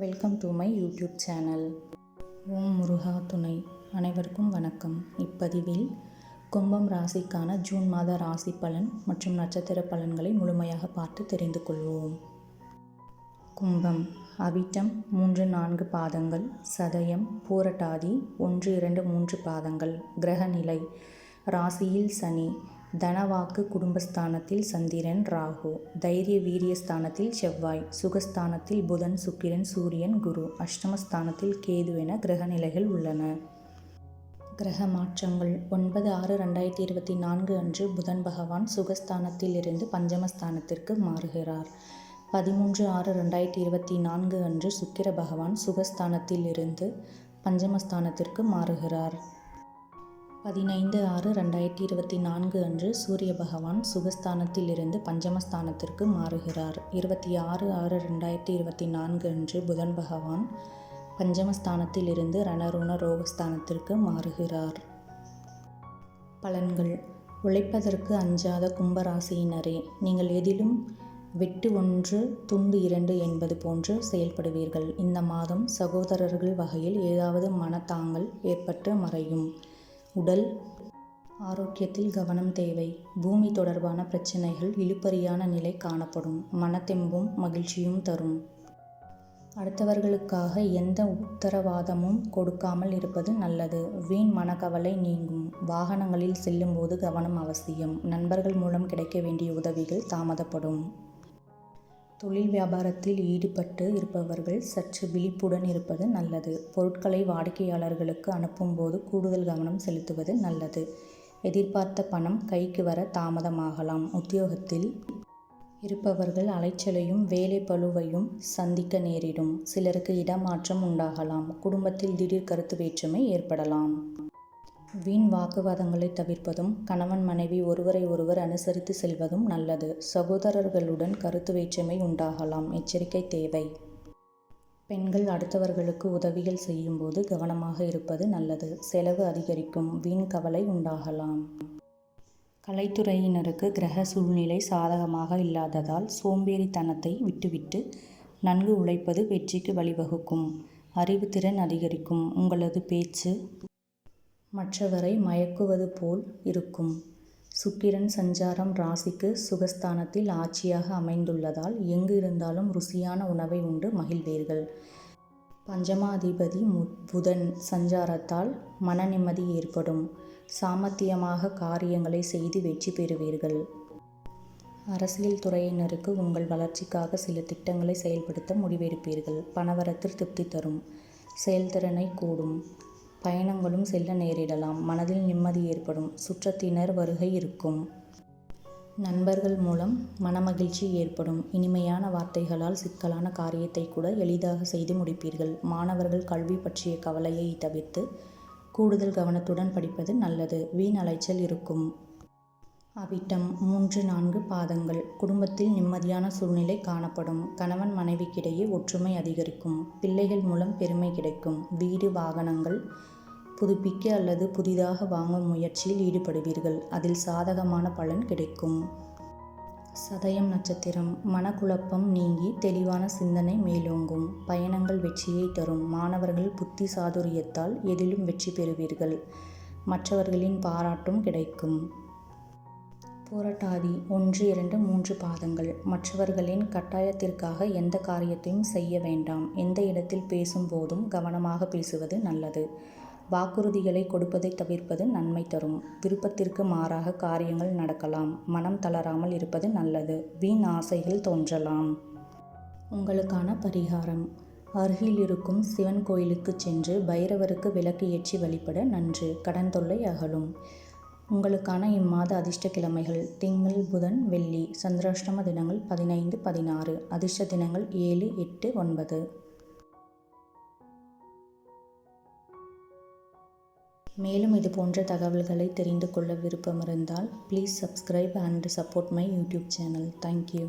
Welcome to my YouTube channel Om Muruga துணை. அனைவருக்கும் வணக்கம். இப்பதிவில் கும்பம் ராசிக்கான ஜூன் மாத ராசி பலன் மற்றும் நட்சத்திர பலன்களை முழுமையாக பார்த்து தெரிந்து கொள்வோம். கும்பம் அவிட்டம் மூன்று நான்கு பாதங்கள் சதயம் பூரட்டாதி ஒன்று இரண்டு மூன்று பாதங்கள் கிரகநிலை ராசியில் சனி தனவாக்கு குடும்பஸ்தானத்தில் சந்திரன் ராகு. தைரிய வீரியஸ்தானத்தில் செவ்வாய். சுகஸ்தானத்தில் புதன் சுக்கிரன் சூரியன் குரு. அஷ்டமஸ்தானத்தில் கேது என கிரகநிலைகள் உள்ளன. கிரக மாற்றங்கள். ஒன்பது ஆறு ரெண்டாயிரத்தி இருபத்தி நான்கு அன்று புதன் பகவான் சுகஸ்தானத்தில் இருந்து பஞ்சமஸ்தானத்திற்கு மாறுகிறார். பதிமூன்று ஆறு ரெண்டாயிரத்தி இருபத்தி நான்கு அன்று சுக்கிர பகவான் சுகஸ்தானத்தில் இருந்து பஞ்சமஸ்தானத்திற்கு மாறுகிறார். பதினைந்து ஆறு ரெண்டாயிரத்தி இருபத்தி நான்கு அன்று சூரிய பகவான் சுகஸ்தானத்திலிருந்து பஞ்சமஸ்தானத்திற்கு மாறுகிறார். இருபத்தி ஆறு ஆறு ரெண்டாயிரத்தி இருபத்தி நான்கு அன்று புதன் பகவான் பஞ்சமஸ்தானத்திலிருந்து ரணருண ரோகஸ்தானத்திற்கு மாறுகிறார். பலன்கள். உழைப்பதற்கு அஞ்சாத கும்பராசியினரே நீங்கள் எதிலும் வெட்டு ஒன்று துண்டு இரண்டு என்பது போன்று செயல்படுவீர்கள். இந்த மாதம் சகோதரர்கள் வகையில் ஏதாவது மனத்தாங்கல் ஏற்பட்டு மறையும். உடல் ஆரோக்கியத்தில் கவனம் தேவை. பூமி தொடர்பான பிரச்சனைகள் இழுபறியான நிலை காணப்படும். மனத்தெம்பும் மகிழ்ச்சியும் தரும். அடுத்தவர்களுக்காக எந்த உத்தரவாதமும் கொடுக்காமல் இருப்பது நல்லது. வீண் மனக்கவலை நீங்கும். வாகனங்களில் செல்லும்போது கவனம் அவசியம். நண்பர்கள் மூலம் கிடைக்க வேண்டிய உதவிகள் தாமதப்படும். தொழில் வியாபாரத்தில் ஈடுபட்டு இருப்பவர்கள் சற்று விழிப்புடன் இருப்பது நல்லது. பொருட்களை வாடிக்கையாளர்களுக்கு அனுப்பும்போது கூடுதல் கவனம் செலுத்துவது நல்லது. எதிர்பார்த்த பணம் கைக்கு வர தாமதமாகலாம். உத்தியோகத்தில் இருப்பவர்கள் அலைச்சலையும் வேலை பளுவையும் சந்திக்க நேரிடும். சிலருக்கு இடமாற்றம் உண்டாகலாம். குடும்பத்தில் திடீர் கருத்து வேற்றுமை ஏற்படலாம். வீண் வாக்குவாதங்களை தவிர்ப்பதும் கணவன் மனைவி ஒருவரை ஒருவர் அனுசரித்து செல்வதும் நல்லது. சகோதரர்களுடன் கருத்து வேற்றுமை உண்டாகலாம். எச்சரிக்கை தேவை. பெண்கள் அடுத்தவர்களுக்கு உதவிகள் செய்யும்போது கவனமாக இருப்பது நல்லது. செலவு அதிகரிக்கும். வீண் கவலை உண்டாகலாம். கலைத்துறையினருக்கு கிரக சூழ்நிலை சாதகமாக இல்லாததால் சோம்பேறித்தனத்தை விட்டுவிட்டு நன்கு உழைப்பது வெற்றிக்கு வழிவகுக்கும். அறிவுத்திறன் அதிகரிக்கும். உங்களது பேச்சு மற்றவரை மயக்குவது போல் இருக்கும். சுக்கிரன் சஞ்சாரம் ராசிக்கு சுகஸ்தானத்தில் ஆட்சியாக அமைந்துள்ளதால் எங்கு இருந்தாலும் ருசியான உணவை உண்டு மகிழ்வீர்கள். பஞ்சமாதிபதி புதன் சஞ்சாரத்தால் மன நிம்மதி ஏற்படும். சாமர்த்தியமாக காரியங்களை செய்து வெற்றி பெறுவீர்கள். அரசியல் துறையினருக்கு உங்கள் வளர்ச்சிக்காக சில திட்டங்களை செயல்படுத்த முடிவெடுப்பீர்கள். பணவரத்தில் திருப்தி தரும். செயல்திறனை கூடும். பயணங்களும் செல்ல நேரிடலாம். மனதில் நிம்மதி ஏற்படும். சுற்றத்தினர் வருகை இருக்கும். நண்பர்கள் மூலம் மனமகிழ்ச்சி ஏற்படும். இனிமையான வார்த்தைகளால் சிக்கலான காரியத்தை கூட எளிதாக செய்து முடிப்பீர்கள். மாணவர்கள் கல்வி பற்றிய கவலையை தவிர்த்து கூடுதல் கவனத்துடன் படிப்பது நல்லது. வீண் அலைச்சல் இருக்கும். அவிட்டம் மூன்று நான்கு பாதங்கள். குடும்பத்தில் நிம்மதியான சூழ்நிலை காணப்படும். கணவன் மனைவிக்கிடையே ஒற்றுமை அதிகரிக்கும். பிள்ளைகள் மூலம் பெருமை கிடைக்கும். வீடு வாகனங்கள் புதுப்பிக்க அல்லது புதிதாக வாங்கும் முயற்சியில் ஈடுபடுவீர்கள். அதில் சாதகமான பலன் கிடைக்கும். சதயம் நட்சத்திரம். மனக்குழப்பம் நீங்கி தெளிவான சிந்தனை மேலோங்கும். பயணங்கள் வெற்றியை தரும். மாணவர்கள் புத்தி சாதுரியத்தால் எதிலும் வெற்றி பெறுவீர்கள். மற்றவர்களின் பாராட்டும் கிடைக்கும். போராட்டாதி ஒன்று இரண்டு மூன்று பாதங்கள். மற்றவர்களின் கட்டாயத்திற்காக எந்த காரியத்தையும் செய்ய வேண்டாம். எந்த இடத்தில் பேசும்போதும் கவனமாக பேசுவது நல்லது. வாக்குறுதிகளை கொடுப்பதை தவிர்ப்பது நன்மை தரும். விருப்பத்திற்கு மாறாக காரியங்கள் நடக்கலாம். மனம் தளராமல் இருப்பது நல்லது. வீண் ஆசைகள் தோன்றலாம். உங்களுக்கான பரிகாரம். அருகில் இருக்கும் சிவன் கோயிலுக்கு சென்று பைரவருக்கு விளக்கு ஏற்றி வழிபட நன்று. கடன் தொல்லை அகலும். உங்களுக்கான இம்மாத அதிர்ஷ்ட கிழமைகள் திங்கள் புதன் வெள்ளி சந்திராஷ்டம தினங்கள் பதினைந்து பதினாறு அதிர்ஷ்ட தினங்கள் ஏழு எட்டு ஒன்பது. மேலும் இது போன்ற தகவல்களை தெரிந்து கொள்ள விருப்பம் இருந்தால் please subscribe and support my YouTube channel thank you